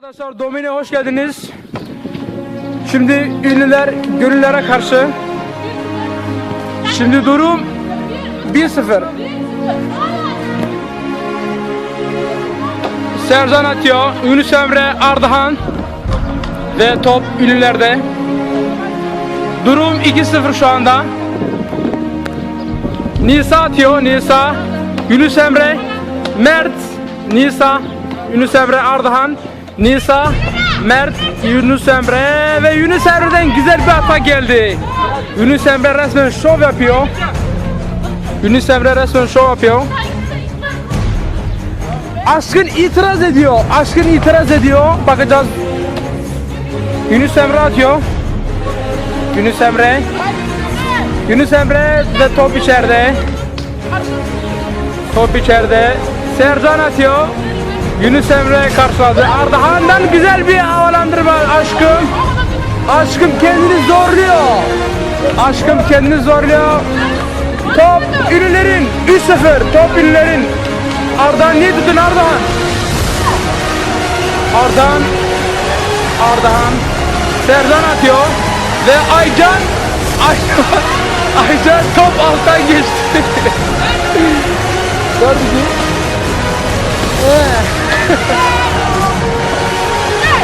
Arkadaşlar Domine hoş geldiniz. Şimdi ünlüler gönüllere karşı. Şimdi durum 1-0. Sercan atıyor. Yunus Emre Ardahan ve top ünlülerde. Durum 2-0 şu anda. Nisa atıyor. Nisa. Yunus Emre. Mert. Nisa. Yunus Emre Ardahan. Nisa. Mert. Yunus Emre. Ve Yunus Emre'den güzel bir atak geldi. Yunus Emre resmen şov yapıyor. Yunus Emre resmen şov yapıyor. Aşkın itiraz ediyor. Aşkın itiraz ediyor. Bakacağız. Yunus Emre atıyor. Yunus Emre. Yunus Emre ve top içeride. Top içeride. Sercan atıyor. Yunus Emre karşıladı. Ardahan'dan güzel bir havalandırma aşkım. Aşkım kendini zorluyor. Aşkım kendini zorluyor. Top ünlülerin 3-0. Top ünlülerin. Ardahan niye tutun Ardahan? Ardahan. Ardahan. Serdan atıyor. Ve Aycan. Aycan. Aycan top alttan geçti.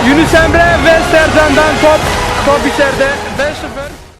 Yunus Emre ve Serdan'dan top top içeride. 5-0